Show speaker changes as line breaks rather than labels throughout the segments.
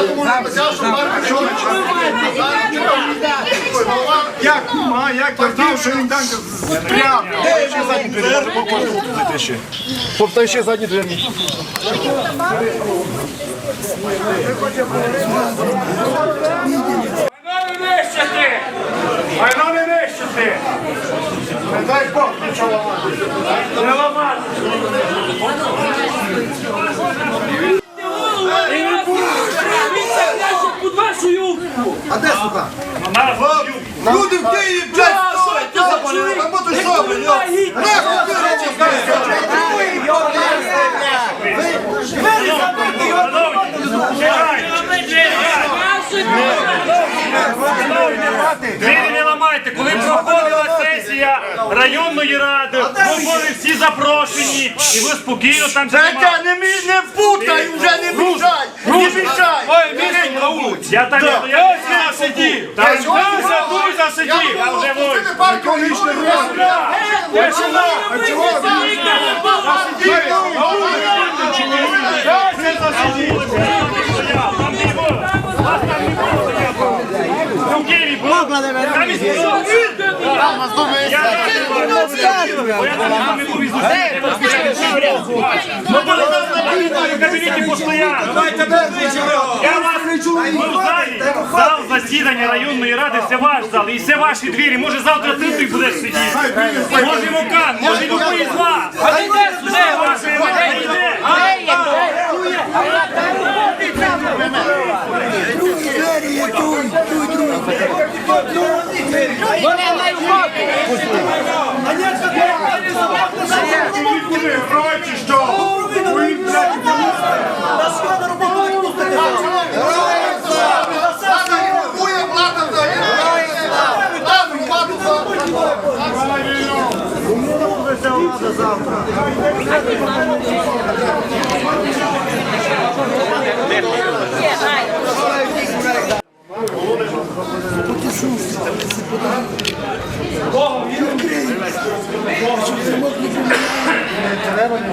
Я думаю, не казав, що Марко чого
Як? А як я вдів, що він там прямо? Ще задні двері? Повторюйте ще. Повторюй ще задні двері.
Майно не нищити! Майно не нищити!
Не дай Бог нічого ламати.
Не ламати! Під вашу юбку!
А де сука? Люди в Києві, блядь, стоять, ти запалили, роботу що, блядь? Нахуй ти речі,
Двері не ламайте! Коли проходила сесія районної ради, ми були всі запрошені, і ви спокійно там
Петя, не, мі- не путай, вже не мішай! Не мішай!
Ой, на вулиці! Я там я я сидів! Там Дуся, Дуся сидів! Я вже вийшов!
не парку не
Я сюди!
А чого ви?
Там не було! Там не було! я. Ну, Києві було! Там і було! В зал засідання районної ради, це ваш зал, і це ваші двері. Може завтра ти тут будеш сидіти. Може Мокан, може любий з вас. Це ваше не йде.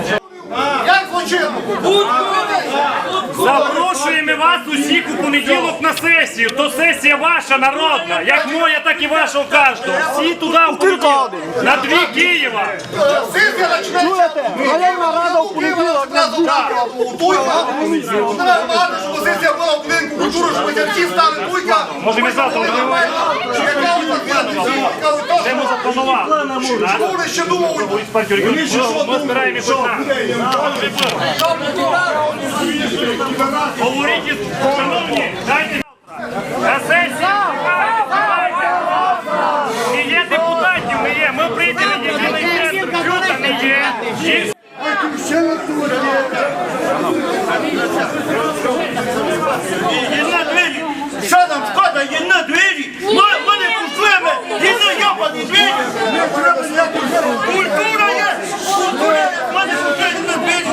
Як
Запрошуємо вас усіх у понеділок на сесію. То сесія ваша народна, як моя, так і ваша у кожного. Всі туди в понеділок. На дві Києва.
Сесія почнеться. Рада в понеділок. Туйка. Треба багато, щоб сесія була в будинку культури, щоб всі стали туйка.
Може ми завтра Де ми запланували? Так?
Школи ще
регіонів. Ми збираємо хоч Говоріть, шановні, дайте на сесії. Не є депутатів, не є. Ми прийдемо, єдиний центр, Люта не є. Є
Єдна двері! Що там скода, єдна двері! Мене проблеми! Єдна йобані двері! Культура є! Культура є! Мене єдна двері!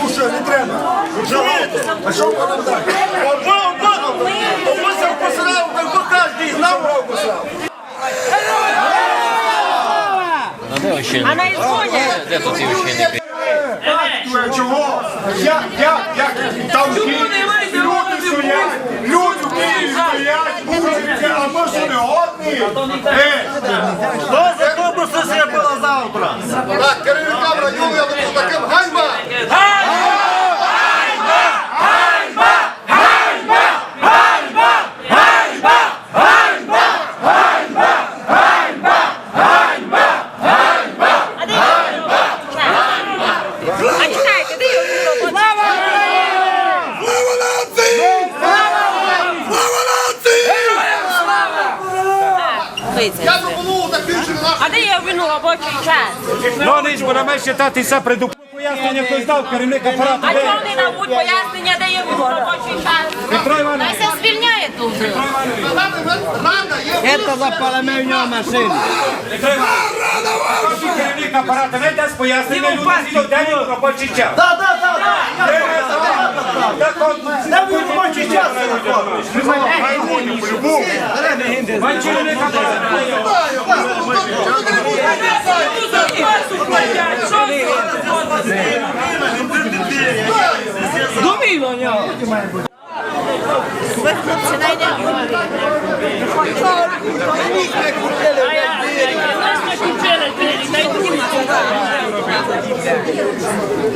Слушай, не треба.
Чуєте?
А що вона так?
Описав посирав, так то кожен знав.
А на
Чого? Там в Києві люди стоять, люди в Києві стоять, мучаться, а ми що не годні? Е,
Хто за то, бо сесія була завтра?
Так, керівникам району я буду таким ганьба!
Вийдіть.
Я пропоную так більше не наш.
А де я вину робочий час.
Ну, ніч, бо на мене читатися приду. Пояснення хтось дав, керівник апарату.
А
де?
чого вони нам пояснення, де є робочий час?
Петро Іванович.
Хай звільняє тут.
Это запаламе в нього машину.
Кажу, керівник апарату, не дасть пояснення, люди сидять робочий час.
Так, так, так.
Так от,
Не будь робочий час.
пан керівник апарату.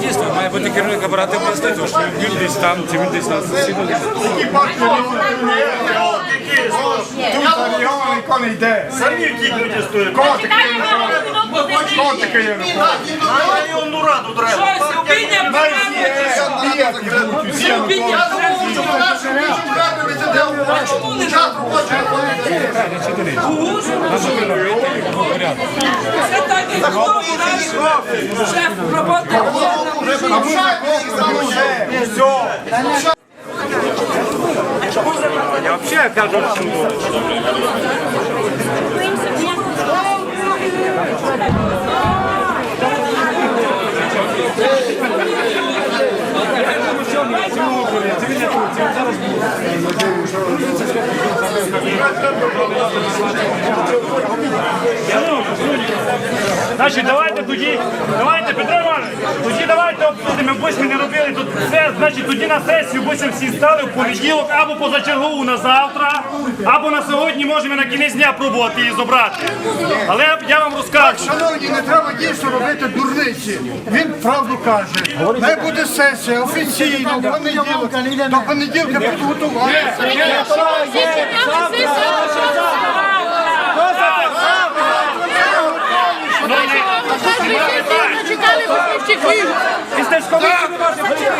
Дійсно, має бути керівник апарату області, тому що він десь там, чи він десь нас на засіданні. Тут регіон ніхто не йде.
Самі ті люди стоять.
Котики є. Кого таке є?
На Районну раду треба.
Я взагалі кажу, що
Значить, давайте тоді, давайте, Петро Іванович, тоді давайте обсудимо, бо ми не робили тут все, значить тоді на сесію, бо всі стали в понеділок або позачергову на завтра, або на сьогодні можемо на кінець дня пробувати її забрати. Але я вам розкажу.
Шановні, не треба дійсно робити дурниці. Він правду каже. Не буде сесія офіційно, в понеділок. До понеділка
не можеш прийти.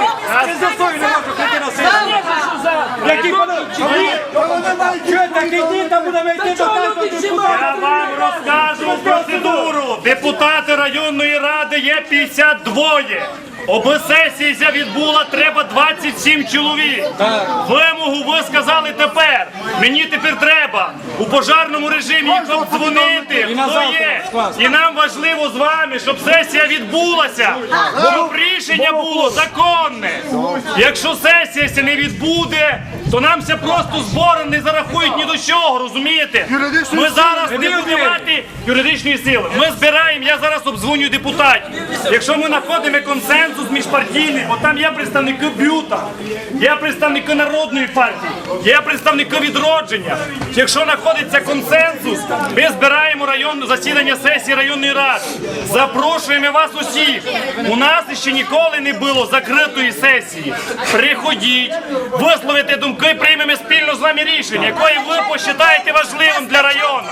Ти з засою не можеш прийти на сесію. Які вони? Вони мають що такі дні, там будемо йти до кожного депутата.
Я вам розкажу процедуру. Депутати районної ради є 52. Аби сесія відбула, треба 27 чоловік. Вимогу ви сказали тепер. Мені тепер треба у пожарному режимі їх обдзвонити, хто є. І нам важливо з вами, щоб сесія відбулася, щоб рішення було законне. Якщо сесія не відбуде, то нам це просто збори не зарахують ні до чого, розумієте? Ми зараз не будемо мати юридичної сили. Ми збираємо, я зараз обдзвонюю депутатів. Якщо ми знаходимо консенсус міжпартійний, бо там є представники бюта, є представники народної партії, є представники відродження. Якщо знаходиться консенсус, ми збираємо районне засідання сесії районної ради. Запрошуємо вас усіх. У нас ще ніколи не було закритої сесії. Приходіть, висловите думки, приймемо спільно з вами рішення, якої ви посчитаєте важливим для району.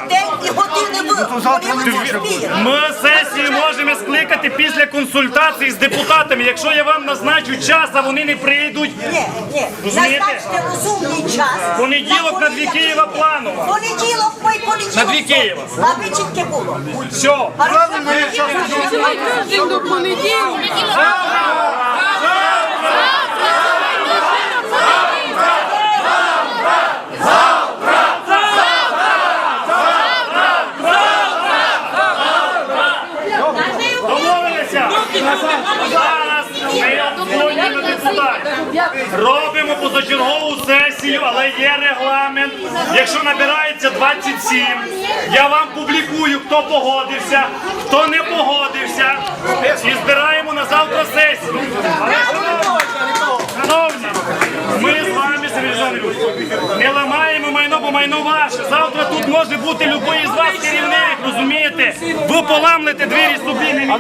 Ми сесію можемо скликати після консультацій з депутатами. Якщо я вам назначу час, а вони не прийдуть,
Ні, ні.
Розумієте?
Назначте розумний час.
понеділок на дві Києва планово.
Понеділок, ми понеділок.
На дві Києва.
Аби чітке було.
Все.
Цілий тиждень до понеділка.
Домовилися? Зараз ми обдзвонюємо депутатів. Робимо позачергову сесію, але є регламент. Якщо набирається 27, я вам публікую, хто погодився, хто не погодився. І збираємо на завтра сесію. Але, шановні, ми з вами. Не ламаємо майно, бо майно ваше. Завтра тут може бути любий з вас керівник, розумієте? Ви поламлете двері собі, не А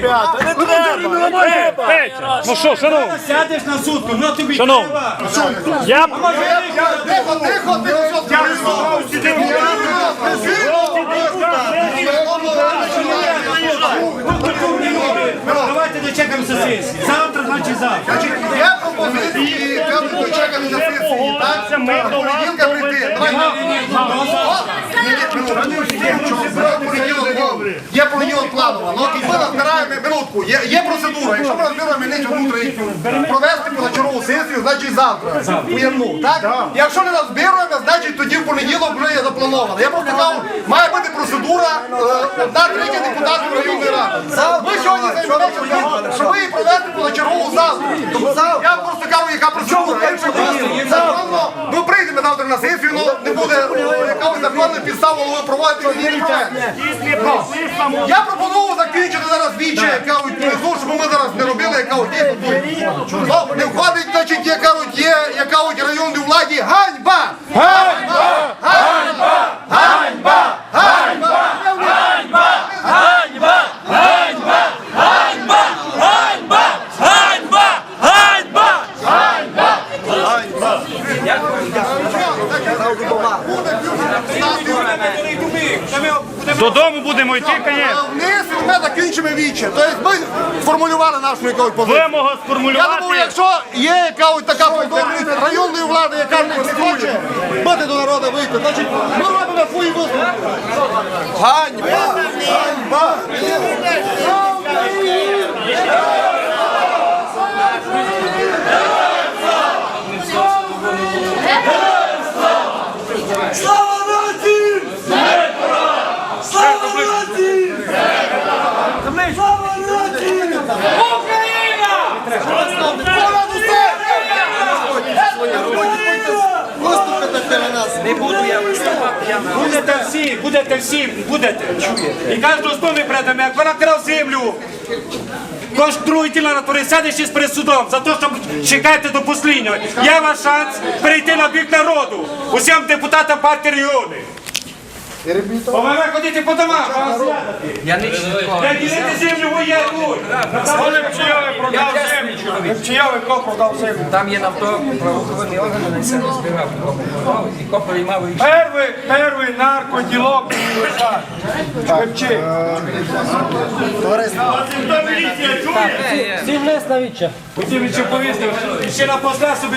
ребята, не треба, не треба. Петя, ну що, шановні,
Сядеш на сутку, ну тобі
шановні, я
Завтра, значить завтра.
Я пропозицію, і треба дочекати за сесії, так?
Ми до вас
Давай, Давай, Є понеділок планова. Ну, і ми розбираємо минутку. Є, є процедура. Якщо ми розбираємо ніч внутрішню, провести позачергову сесію, значить завтра. Уявну, так? Якщо не розбираємо, значить тоді в понеділок вже є заплановано. Я просто кажу, має бути процедура е, одна третя депутатів районної ради. Ми сьогодні займаємося, що ви її провести позачергову завтра. Я просто кажу, яка процедура. Якщо ви законно, ми прийдемо завтра на сесію, ну не буде е, якогось законної підстави, але проводити. Ну, Я пропоную закінчити зараз віче, яка от внизу, щоб ми зараз не робили, яка от є тут. Не входить, значить, яка кажуть, є, яка от районній владі ганьба! Ганьба! Ганьба! Ганьба! Ганьба!
Додому будемо йти, звісно.
Вниз і ми закінчимо. Тобто ми сформулювали нашу якусь позицію.
Вимога
Я думаю, якщо є яка ось така районної влади, яка не хоче бити до народу вийти, значить
будете всі, будете. І кожного з ми предами, як вона крав землю. Конструйте на турі сядеш із присудом за те, що чекаєте до посліднього. Є ваш шанс перейти на бік народу. Усім депутатам партії регіони. Повинна ходити по домам. Я не ділити землю, ви є тут.
Там є навто правоохоронні органи на це не збирав. І коп приймав рішення.
Перший, перший наркоділок лежать. Шепчи.
Міліція чує?
Потім ще повісив. Ще на посла собі